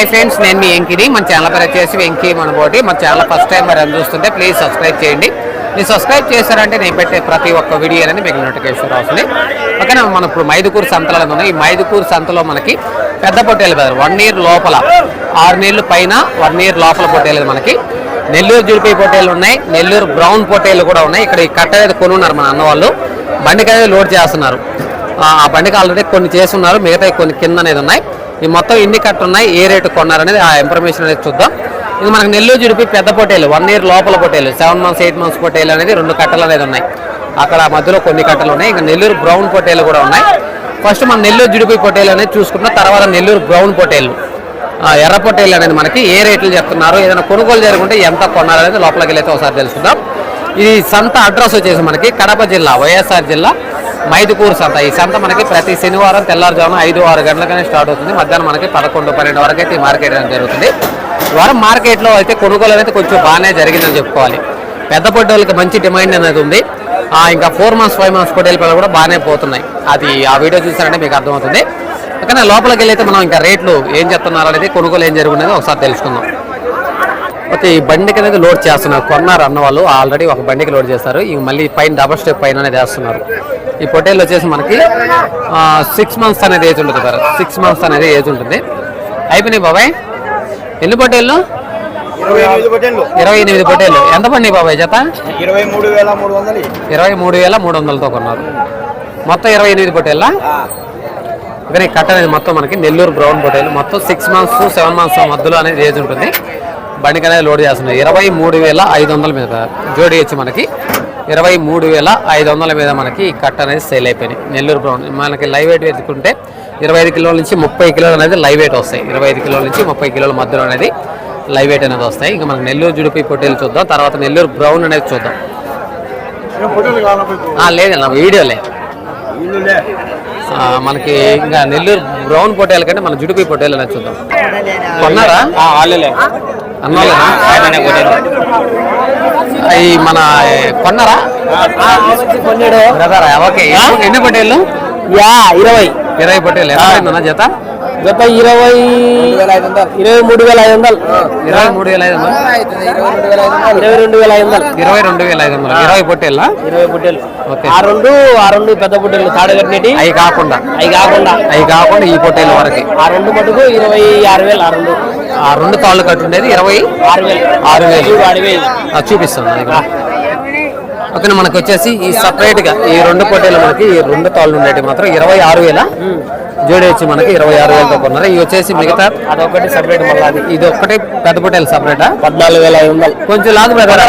Hi friends నేను మీ వెంకిని. మన channel పేరు వచ్చేసి వెంకీ మనబోటి మన ఛానల్ ఫస్ట్ టైం మరి చూస్తుంటే ప్లీజ్ సబ్స్క్రైబ్ చేయండి. మీరు సబ్స్క్రైబ్ చేశారంటే నేను పెట్టే ప్రతి ఒక్క వీడియో అనేది మీకు నోటిఫికేషన్ వస్తుంది ఓకేనా? మనం ఇప్పుడు మైదుకూరు సంతలో ఉంది ఈ మైదుకూరు సంతలో మనకి పెద్ద పొట్టేలు బెదర్ వన్ ఇయర్ లోపల ఆరు నెలలు పైన వన్ ఇయర్ లోపల పొట్టేలు మనకి. నెల్లూరు జుడిపి పొట్టేలు ఉన్నాయి. నెల్లూరు బ్రౌన్ పొట్టేలు కూడా ఉన్నాయి. ఇక్కడ ఈ కట్ట అనేది కొనున్నారు మన అన్న వాళ్ళు. బండికి అనేది లోడ్ చేస్తున్నారు. ఆ ఆ బండికి ఆల్రెడీ కొన్ని చేస్తున్నారు మిగతా కొన్ని కింద అనేది ఉన్నాయి. ఈ మొత్తం ఎన్ని కట్టు ఉన్నాయి ఏ రేటు కొన్నారనేది ఆ ఇన్ఫర్మేషన్ అనేది చూద్దాం. ఇది మనకు నెల్లూరు జుడిపి పెద్ద పొటేలు వన్ ఇయర్ లోపల పొటేలు సెవెన్ మంత్స్ ఎయిట్ మంత్స్ పొటేలు అనేది రెండు కట్టలు అనేది ఉన్నాయి. అక్కడ మధ్యలో కొన్ని కట్టలు ఉన్నాయి ఇంకా నెల్లూరు బ్రౌన్ పొటేలు కూడా ఉన్నాయి. ఫస్ట్ మన నెల్లూరు జుడిపి పొటేలు అనేది చూసుకున్న తర్వాత నెల్లూరు బ్రౌన్ పొటేలు ఎర్ర పొటేలు అనేది మనకి ఏ రేట్లు చెప్తున్నారు ఏదైనా కొనుగోలు జరుగుంటే ఎంత కొన్నారనేది లోపలికి వెళ్ళైతే ఒకసారి తెలుసుకుందాం. ఇది సంత అడ్రస్ వచ్చేసి మనకి కడప జిల్లా వైఎస్ఆర్ జిల్లా మైదుకూరు సంత. ఈ సంత మనకి ప్రతి శనివారం తెల్లారుజామున ఐదు ఆరు గంటలకనే స్టార్ట్ అవుతుంది. మధ్యాహ్నం మనకి పదకొండు పన్నెండు వరకు అయితే ఈ మార్కెట్ అనేది జరుగుతుంది. వారం మార్కెట్లో అయితే కొనుగోలు అనేది కొంచెం బాగానే జరిగిందని చెప్పుకోవాలి. పెద్ద పొట్టేళ్ళకి మంచి డిమాండ్ అనేది ఉంది. ఇంకా ఫోర్ మంత్స్ ఫైవ్ మంత్స్ పొట్టేల పిల్లలు కూడా బాగానే పోతున్నాయి. అది ఆ వీడియో చూసారంటే మీకు అర్థమవుతుంది. కానీ లోపలికి వెళ్ళి అయితే మనం ఇంకా రేట్లు ఏం చెప్తున్నారు అనేది కొనుగోలు ఏం జరుగుతుందో ఒకసారి తెలుసుకుందాం. ఓకే ఈ బండికి అనేది లోడ్ చేస్తున్నారు. కొన్నారు అన్న వాళ్ళు. ఆల్రెడీ ఒక బండికి లోడ్ చేస్తారు. ఇవి మళ్ళీ పైన డబల్ స్టెప్ పైన అనేది వేస్తున్నారు. ఈ పొట్టేళ్ళు వచ్చేసి మనకి సిక్స్ మంత్స్ అనేది ఏజ్ ఉంటుంది సార్ సిక్స్ మంత్స్ అనేది ఏజ్ ఉంటుంది. అయిపోయినాయి బాబాయ్? ఎన్ని పొట్టేళ్ళు ఇరవై ఎనిమిది పొట్టేళ్ళు ఎంత పడినాయి బాబాయ్ జత? ఇరవై మూడు వేల మూడు వందలు. ఇరవై మూడు వేల మూడు వందలతో కొన్నారు. మొత్తం ఇరవై ఎనిమిది పొట్టేళ్ళ ఇక్కడ కట్ట అనేది మొత్తం మనకి నెల్లూరు బ్రౌన్ పొట్టేలు మొత్తం సిక్స్ మంత్స్ సెవెన్ మంత్స్ మధ్యలో అనేది ఏజ్ ఉంటుంది. బండికి అనేది లోడ్ చేస్తున్నారు ఇరవై మూడు వేల ఐదు వందల మీద జోడి వచ్చి మనకి ఇరవై మూడు వేల ఐదు వందల మీద మనకి ఈ కట్ట అనేది సేల్ అయిపోయినాయి. నెల్లూరు బ్రౌన్ మనకి లైవ్ వెయిట్ వెతుకుంటే ఇరవై ఐదు కిలోల నుంచి ముప్పై కిలోలు అనేది లైవ్ వెయిట్ వస్తాయి. ఇరవై ఐదు కిలోల నుంచి ముప్పై కిలోల మధ్యలో అనేది లైవ్ వెయిట్ అనేది వస్తాయి. ఇంకా మనకి నెల్లూరు జుడిపి పొట్టేలు చూద్దాం. తర్వాత నెల్లూరు బ్రౌన్ అనేది చూద్దాం. పొట్టేలు కావాలి ఆ, లేదన్న వీడియోలే. మనకి ఇంకా నెల్లూరు బ్రౌన్ పొట్టేల కంటే మన జుడిపి పొట్టేలు అనేది చూద్దాం. కొన్నారా? అన్నోళ్ళేనా? అవి మన కొన్నారా? ఓకే. ఎన్ని- ఎన్ని పొట్టేళ్ళు? యా ఇరవై. ఇరవై పొట్టేళ్ళు. ఎంత జత? జత ఇరవై ఇరవై మూడు వేల ఐదు వందలు. ఇరవై మూడు వేల ఐదు వందలు. ఇరవై రెండు వేల ఐదు వందలు. ఇరవై రెండు వేల ఐదు వందలు. ఇరవై పొట్టేళ్ళ? ఇరవై బుట్టెలు ఓకే. ఆ రెండు ఆ రెండు పెద్ద బుట్టెలు తాడగట్టినటి అవి కాకుండా. అవి కాకుండా. అవి కాకుండా ఈ పొట్టేళ్ళ వరకు. ఆ రెండు మటుకు ఇరవై ఆరు వేలు ఆ రెండు. ఆ రెండు తాళ్ళు కట్టుండేది ఇరవై ఆరు వేలు. ఆరు వేలు. చూడు ఆరు వేలు. అది చూపిస్తాను. ఓకే మనకి వచ్చేసి ఈ సపరేట్గా ఈ రెండు పొట్టేలు మనకి ఈ రెండు తాళ్ళు ఉండేవి మాత్రం ఇరవై ఆరు వేల జోడి వచ్చి మనకి ఇరవై ఆరు వేలతో కొన్నారు. ఇవి వచ్చేసి మిగతా అదొకటి సపరేట్ మళ్ళీ అది. ఇది ఒక్కటే పెద్ద పొట్టేలు సపరేటా పద్నాలుగు వేల ఐదు వందలు. కొంచెం లాదు పెద్దరా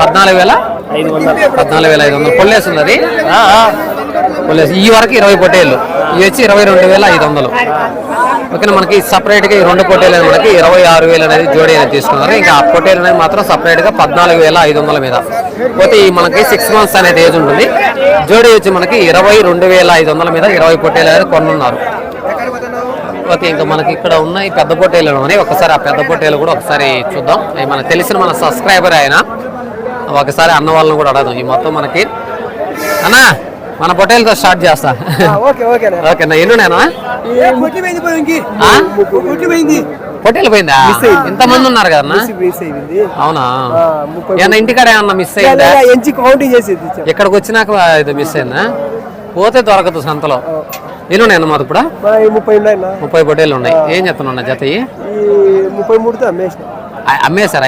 పద్నాలుగు వేల ఐదు వందలు. పద్నాలుగు వేల ఐదు వందలు. పొల్లేస్తుంది అది. పొల్లేసి ఈ వరకు ఇరవై పొట్టేళ్ళు ఇవి వచ్చి ఇరవై రెండు వేల ఐదు వందలు. ఓకేనా మనకి సపరేట్గా ఈ రెండు పొట్టేలు మనకి ఇరవై ఆరు వేలు అనేది జోడి అనేది తీసుకున్నారు. ఇంకా ఆ పొట్టేలు అనేది మాత్రం సపరేట్గా పద్నాలుగు వేల ఐదు వందల మీద. పోతే ఈ మనకి సిక్స్ మంత్స్ అనేది ఏజ్ ఉంటుంది. జోడి వచ్చి మనకి ఇరవై రెండు వేల ఐదు వందల మీద ఇరవై పొట్టేలు అనేది కొనున్నారు. ఓకే ఇంకా మనకి ఇక్కడ ఉన్న ఈ పెద్ద పొట్టేలు ఉన్నాయి ఒకసారి ఆ పెద్ద పొట్టేలు కూడా ఒకసారి చూద్దాం. మనకు తెలిసిన మన సబ్స్క్రైబర్ ఆయన. ఒకసారి అన్న వాళ్ళని కూడా అడగదాం. ఈ మొత్తం మనకి. అన్నా మన పొట్టేలతో స్టార్ట్ చేస్తా. ఓకే ఓకే ఓకేనా? ఎన్ని పోయింది? పొట్టేలు పోయిందా ఇంతమంది ఉన్నారు కదన్నా? మిస్ అయింది. అవునా? ఏమన్నా ఇంటికాడ ఏమన్నా మిస్ అయిందా? కౌంటింగ్ చేసేది ఇక్కడికి వచ్చినాక ఇది మిస్ అయిందా? పోతే దొరకదు సంతలో. ఎన్ని ఉన్నాయన్న మాది ఇప్పుడు? ముప్పై ముప్పై పొట్టేలు ఉన్నాయి. ఏం చెప్తున్నా జత ముప్పై మూడుతో అమ్మేసిన. ఆ- అమ్మేశారు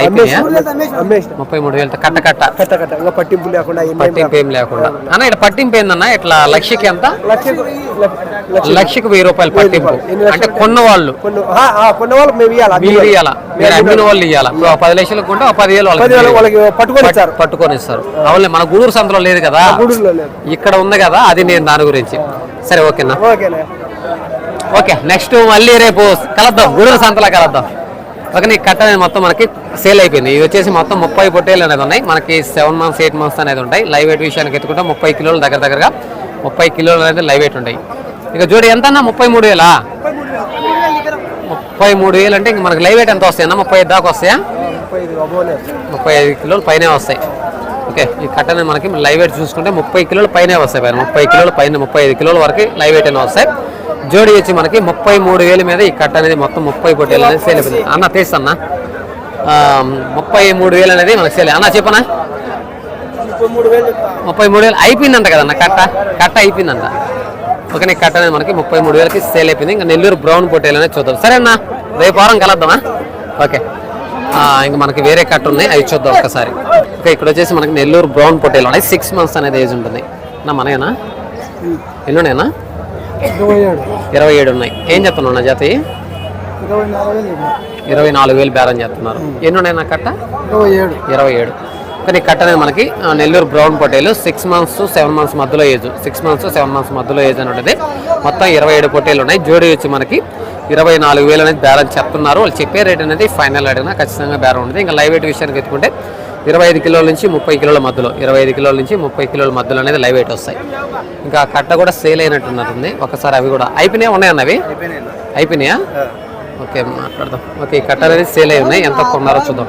అమ్మేసిన ముప్పై మూడు వేలు కట్ట కట్ట. కట్ట కట్ట. ఇంకా పట్టింపు లేకుండా పట్టింపు ఏం లేకుండా. అన్న ఇక్కడ పట్టింపు ఏందన్న? ఇట్లా లక్షకి ఎంత? లక్షకు లక్ష లక్షకి వెయ్యి రూపాయలు పట్టింపు. లక్షలు? అంటే కొన్న వాళ్ళు కొన్ని ఆ, ఆ, కొన్ని వాళ్ళకి మేము ఇవ్వాలి మీరు ఇవ్వాలా మీరు అమ్మిన వాళ్ళు ఇవ్వాలా పది కొంటే ఒక పదివేలు వాళ్ళకి పట్టుకొని పట్టుకొని ఇస్తారు అవునులే మన గూడూరు సంతలో లేదు కదా? గూడూరులో లేదు. ఇక్కడ ఉంది కదా? అది నేను దాని గురించి. సరే ఓకేనా? ఓకేనా? ఓకే నెక్స్ట్ మళ్ళీ రేపు కలుద్దాం. గూడూరు సంతలో కలుద్దాం. ఓకే నీ కట్ట అనేది మొత్తం మనకి సేల్ అయిపోయింది. ఇది వచ్చేసి మొత్తం ముప్పై పొట్టేలు అనేది ఉన్నాయి. మనకి సెవెన్ మంత్స్ ఎయిట్ మంత్స్ అనేది ఉంటాయి. లైవ్ వెయిట్ విషయానికి ఎత్తుకుంటే ముప్పై కిలోలు దగ్గర దగ్గరగా ముప్పై కిలోలు అనేది లైవ్ వెయిట్ ఉంటాయి. ఇక జోడి ఎంత అన్న ముప్పై మూడు వేలా? ముప్పై మూడు వేలు అంటే ఇంక మనకి లైవ్ వెయిట్ ఎంత వస్తాయి అన్న ముప్పై ఐదు దాకా వస్తాయా? ముప్పై ఐదు ముప్పై ఐదు కిలోలు పైనే వస్తాయి. ఓకే ఈ కట్టనే మనకి లైవ్ వెయిట్ చూసుకుంటే ముప్పై కిలోలు పైనే వస్తాయి పైన. ముప్పై కిలోలు పైన ముప్పై ఐదు కిలోల వరకు లైవ్ వెయిట్ అయినా వస్తాయి. జోడి వచ్చి మనకి ముప్పై మూడు వేల మీద ఈ కట్ట అనేది మొత్తం ముప్పై పొట్టేలు అనేది సేల్ అయిపోయింది. అన్న తీస్తన్నా ఆ, ముప్పై మూడు వేలు అనేది మనకి సేల్ అన్న చెప్పనా? ముప్పై మూడు వేలు అయిపోయిందంట కదన్న కట్ట? కట్ట అయిపోయిందంట. ఓకే నీ కట్ట అనేది మనకి ముప్పై మూడు వేలకి సేల్ అయిపోయింది. ఇంకా నెల్లూరు బ్రౌన్ పొట్టేలు అనేది చూద్దాం. సరే అన్న రేపు వారం కలద్దామా? ఓకే. ఇంకా మనకి వేరే కట్ట ఉన్నాయి. అవి చూద్దాం ఒక్కసారి ఓకే ఇక్కడ వచ్చేసి మనకి నెల్లూరు బ్రౌన్ పొట్టేలు ఉన్నాయి సిక్స్ మంత్స్ అనేది ఏజ్ ఉంటుంది. నా మనయేనా? ఎన్నున్నాయనా ఇరవై ఏడు. ఉన్నాయి. ఏం చెప్తున్నావు నా జాతి ఇరవై నాలుగు వేలు బేరం చేస్తున్నారు. ఎన్ని ఉన్నాయి నా కట్ట? ఇరవై ఏడు. కానీ కట్ట అనేది మనకి నెల్లూరు బ్రౌన్ పొట్టేలు సిక్స్ మంత్స్ సెవెన్ మంత్స్ మధ్యలో age six months seven months మధ్యలో ఏజ్ అని ఉంటుంది మొత్తం ఇరవై ఏడు పొట్టేలు ఉన్నాయి. జోడి వచ్చి మనకి ఇరవై నాలుగు వేలు అనేది బేరం చెప్తున్నారు వాళ్ళు చెప్పే రేట్ అనేది ఫైనల్ అడిగినా ఖచ్చితంగా బేరం ఉంటుంది ఇంకా లైవ్ వెయిట్ విషయానికి ఎత్తుకుంటే ఇరవై ఐదు కిలోల నుంచి ముప్పై కిలోల మధ్యలో ఇరవై ఐదు కిలోల నుంచి ముప్పై కిలోల మధ్యలో అనేది లైవ్ వెయిట్ వస్తాయి. ఇంకా కట్ట కూడా సేల్ అయినట్టున్నట్టుంది. ఒకసారి అవి కూడా అయిపోయినాయి? ఉన్నాయన్న అవి? అయిపోయినాయా? ఓకే మాట్లాడదాం. ఓకే ఈ కట్ట అనేది సేల్ అయి ఉన్నాయి. ఎంత కొన్నారో చూద్దాం.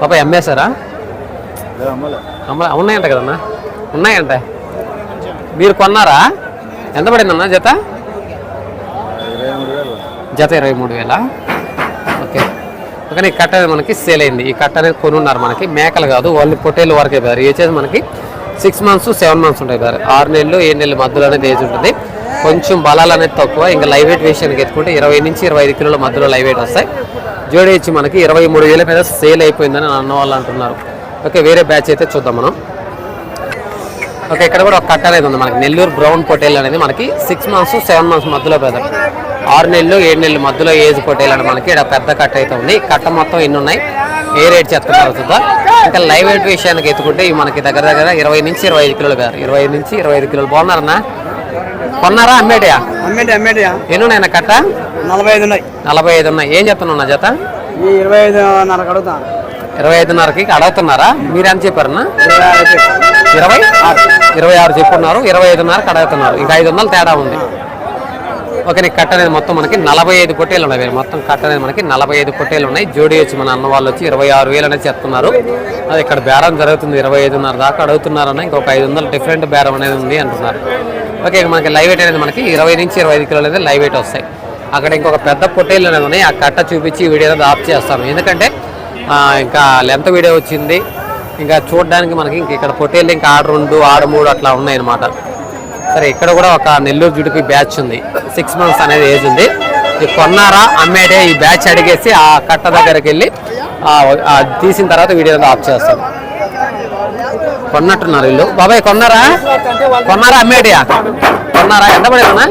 పాప అమ్మేశారా? అమ్మ ఉన్నాయంట కదన్నా? ఉన్నాయంట. మీరు కొన్నారా? ఎంత పడిందన్నా జత? జత ఇరవై మూడు వేల? ఓకే. ఓకే ఈ కట్ట అనేది మనకి సేల్ అయింది. ఈ కట్ట అనేది కొనున్నారు మనకి. మేకలు కాదు వాళ్ళు పొట్టేలు వరకే ఏ చేసి మనకి సిక్స్ మంత్స్ సెవెన్ మంత్స్ ఉంటాయి సార్. ఆరు నెలలు ఏడు నెలల మధ్యలో అనేది ఏజ్ ఉంటుంది. కొంచెం బలాలు అనేది తక్కువ. ఇంకా లైవ్ వెయిట్ విషయానికి ఎత్తుకుంటే ఇరవై నుంచి ఇరవై ఐదు కిలోల మధ్యలో లైవ్ వెయిట్ వస్తాయి. జోడీ వచ్చి మనకి ఇరవై మూడు వేల మీద సేల్ అయిపోయిందని అన్న వాళ్ళు అంటున్నారు. ఓకే వేరే బ్యాచ్ అయితే చూద్దాం మనం. ఓకే ఇక్కడ కూడా ఒక కట్ట అనేది ఉంది మనకి. నెల్లూరు బ్రౌన్ పొటేల్ అనేది మనకి సిక్స్ మంత్స్ సెవెన్ మంత్స్ మధ్యలో పెద్ద. ఆరు నెలలు ఏడు నెలల మధ్యలో ఏజ్ పొటేల్ అని మనకి ఇక్కడ పెద్ద కట్ట అయితే ఉంది. కట్ట మొత్తం ఎన్ని ఉన్నాయి? ఏ రేట్ చెప్తున్నారు చూద్దాం. ఇంకా లైవ్ వెయిట్ విషయానికి ఎత్తుకుంటే ఇవి మనకి దగ్గర దగ్గర ఇరవై నుంచి ఇరవై ఐదు కిలోలు కాదు ఇరవై ఐదు నుంచి ఇరవై ఐదు కిలోలు. బాగున్నారన్నా? కొన్నారా? అమ్మేటయా? అమ్మేటి అమ్మేటి ఎన్ని ఉన్నాయన్న కట్ట? నలభై ఐదు ఉన్నాయి. నలభై ఐదు ఉన్నాయి. ఏం చెప్తున్నా జత? ఈ ఇరవై ఐదు నరకు అడుగుతా. ఇరవై ఐదున్నరకి అడుగుతున్నారా? మీరు ఎంత చెప్పారన్నా? ఇరవై ఇరవై ఆరు చెప్పున్నారు. ఇరవై ఐదున్నరకు అడుగుతున్నారు. ఇంకా ఐదు వందలు తేడా ఉంది. ఓకే కట్ట అనేది మొత్తం మనకి నలభై ఐదు పొట్టేలు ఉన్నాయి. మొత్తం కట్ట అనేది మనకి నలభై ఐదు పొట్టేలు ఉన్నాయి. జోడి వచ్చి మన అన్న వాళ్ళు వచ్చి ఇరవై ఆరు వేలు అనేది చెప్తున్నారు. అది ఇక్కడ బేరం జరుగుతుంది. ఇరవై ఐదున్నర దాకా అడుగుతున్నారన్న ఇంకొక ఐదు వందలు డిఫరెంట్ బేరం అనేది ఉంది అంటున్నారు. ఓకే మనకి లైవ్ వెయిట్ అనేది మనకి ఇరవై నుంచి ఇరవై ఐదు కిలోలు అనేది లైవ్ వెయిట్ వస్తాయి. అక్కడ ఇంకొక పెద్ద పొట్టేలు అనేది ఉన్నాయి. ఆ కట్ట చూపించి వీడియో అనేది ఆఫ్ చేస్తాను. ఎందుకంటే ఇంకా లెంత్ వీడియో వచ్చింది. ఇంకా చూడడానికి మనకి ఇంక ఇక్కడ పొట్టేళ్ళు ఇంకా ఆడు రెండు ఆడు మూడు అట్లా ఉన్నాయి అనమాట సరే ఇక్కడ కూడా ఒక నెల్లూరు జుడిపి బ్యాచ్ ఉంది. సిక్స్ మంత్స్ అనేది ఏజ్ ఉంది. కొన్నారా అమ్మేటే ఈ బ్యాచ్ అడిగేసి ఆ కట్ట దగ్గరికి వెళ్ళి తీసిన తర్వాత వీడియో ఆఫ్ చేస్తాం. కొన్నట్టున్నారు వీళ్ళు. బాబాయ్ కొన్నారా? కొన్నారా అమ్మేటియా కొన్నారా? ఎంత పడేదన్నా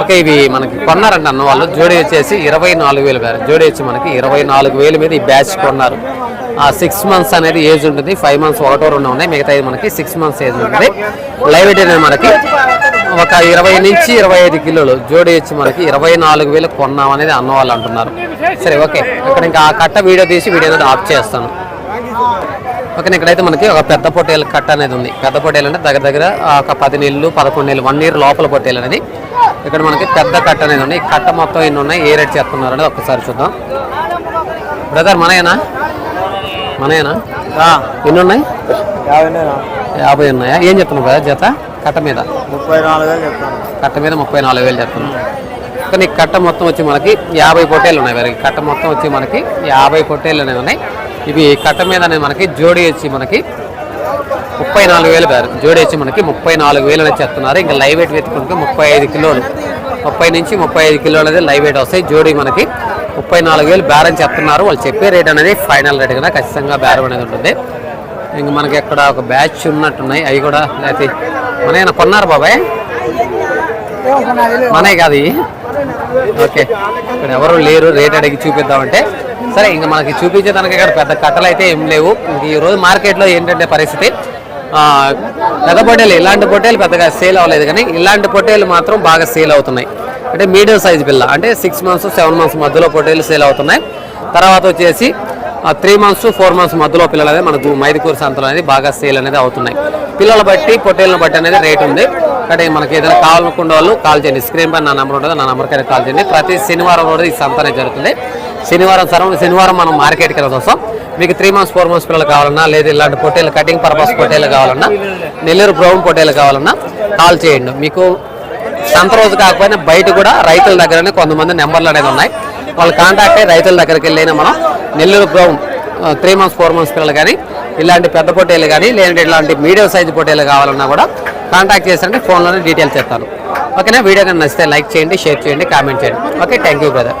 ఓకే ఇవి మనకి కొన్నారంట అన్న వాళ్ళు. జోడీ వచ్చేసి ఇరవై నాలుగు వేలు జోడీ వచ్చి మనకి ఇరవై నాలుగు వేలు మీద ఈ బ్యాచ్ కొన్నారు. సిక్స్ మంత్స్ అనేది ఏజ్ ఉంటుంది. ఫైవ్ మంత్స్ ఒకటో రెండు ఉన్నాయి. మిగతా మనకి సిక్స్ మంత్స్ ఏజ్ ఉంటుంది లైవ్ వెయిట్ అనేది మనకి ఒక ఇరవై నుంచి ఇరవై ఐదు కిలోలు. జోడి వచ్చి మనకి ఇరవై నాలుగు వేలు కొన్నాం అనేది అన్న వాళ్ళు అంటున్నారు. సరే ఓకే. ఇక్కడ ఇంకా ఆ కట్ట వీడియో తీసి వీడియో అనేది ఆఫ్ చేస్తాను. ఓకే ఇక్కడైతే మనకి ఒక పెద్ద పొట్టేలు కట్ట అనేది ఉంది. పెద్ద పొట్టేలు అంటే దగ్గర దగ్గర ఒక పది నెలలు పదకొండు నెలలు వన్ ఇయర్ లోపల పొట్టేలు అనేది. ఇక్కడ మనకి పెద్ద కట్ట అనేది ఉంది. కట్ట మొత్తం ఎన్ని ఉన్నాయి? ఏ రేట్ చేస్తున్నారు అనేది ఒకసారి చూద్దాం. బ్రదర్ మనయేనా? మనయేనా? ఎన్ని ఉన్నాయి యాభై ఉన్నాయా ఏం చెప్తున్నావు బ్రదర్ జత? కట్ట మీద? ముప్పై నాలుగు చెప్తాను కట్ట మీద ముప్పై నాలుగు వేలు చెప్తున్నాం కానీ కట్ట మొత్తం వచ్చి మనకి యాభై పొట్టేలు ఉన్నాయి మరి కట్ట మొత్తం వచ్చి మనకి యాభై పొట్టేలు అనేవి ఉన్నాయి. ఇవి కట్ట మీద అనేది మనకి జోడి వచ్చి మనకి ముప్పై నాలుగు వేలు గారు జోడి వచ్చి మనకి ముప్పై నాలుగు వేలు అనేది చెప్తున్నారు. ఇంకా లైవ్ వెయిట్ వెతుకుంటే ముప్పై ఐదు కిలోలు. ముప్పై నుంచి ముప్పై ఐదు కిలోలు అనేది లైవ్ వెయిట్ వస్తాయి. జోడి మనకి ముప్పై నాలుగు వేలు బేరం చెప్తున్నారు. వాళ్ళు చెప్పే రేట్ అనేది ఫైనల్ రేట్ కదా. ఖచ్చితంగా బేరం అనేది ఉంటుంది. ఇంక మనకి ఇక్కడ ఒక బ్యాచ్ ఉన్నట్టున్నాయి. అవి కూడా అయితే మన కొన్నారు బాబాయ్? మనే కాదు ఓకే. ఇక్కడ ఎవరు లేరు. రేట్ అడిగి చూపిద్దామంటే. సరే ఇంకా మనకి చూపించే దానికి ఇక్కడ పెద్ద కట్టలు అయితే ఏం లేవు. ఇంక ఈ రోజు మార్కెట్లో ఏంటంటే పరిస్థితి? పెద్ద పొట్టేలు. ఇలాంటి పొట్టేలు పెద్దగా సేల్ అవ్వలేదు కానీ ఇలాంటి పొట్టేలు మాత్రం బాగా సేల్ అవుతున్నాయి. అంటే మీడియం సైజ్ పిల్ల. అంటే సిక్స్ మంత్స్ సెవెన్ మంత్స్ మధ్యలో పొట్టేలు సేల్ అవుతున్నాయి. తర్వాత వచ్చేసి త్రీ మంత్స్ ఫోర్ మంత్స్ మధ్యలో పిల్లలు అనేది మనకు మైదుకూరు సంతలు అనేది బాగా సేల్ అనేది అవుతున్నాయి. పిల్లల బట్టి పొట్టేళ్ళని బట్టి అనేది రేట్ ఉంది. అంటే మనకి ఏదైనా కావాలనుకున్న వాళ్ళు కాల్ చేయండి. స్క్రీన్ పైన నా నెంబర్ ఉంటుంది. నా నెంబర్కి కాల్ చేయండి. ప్రతి శనివారం రోజు ఈ సంత అనేది జరుగుతుంది. శనివారం సరం శనివారం మనం మార్కెట్కి వెళ్ళడం కోసం మీకు త్రీ మంత్స్ ఫోర్ మంత్స్ పిల్లలు కావాలన్నా లేదా ఇలాంటి పొట్టేలు కటింగ్ పర్పస్ పొట్టేలు కావాలన్నా నెల్లూరు బ్రౌన్ పొట్టేలు కావాలన్నా కాల్ చేయండి. మీకు సంత రోజు కాకపోయినా బయట కూడా రైతుల దగ్గరనే కొంతమంది నెంబర్లు అనేది ఉన్నాయి. వాళ్ళు కాంటాక్ట్ అయ్యి రైతుల దగ్గరికి వెళ్ళినా మనం Nellore brown three months four months పిల్లలు కానీ ఇలాంటి పెద్ద పొట్టేలు కానీ లేదంటే ఇలాంటి మీడియం సైజు పొట్టేలు కావాలన్నా కూడా కాంటాక్ట్ చేశారంటే ఫోన్లోనే డీటెయిల్స్ చెప్తాను ఓకేనా? వీడియో కానీ నచ్చితే లైక్ చేయండి షేర్ చేయండి కామెంట్ చేయండి. Okay thank you brother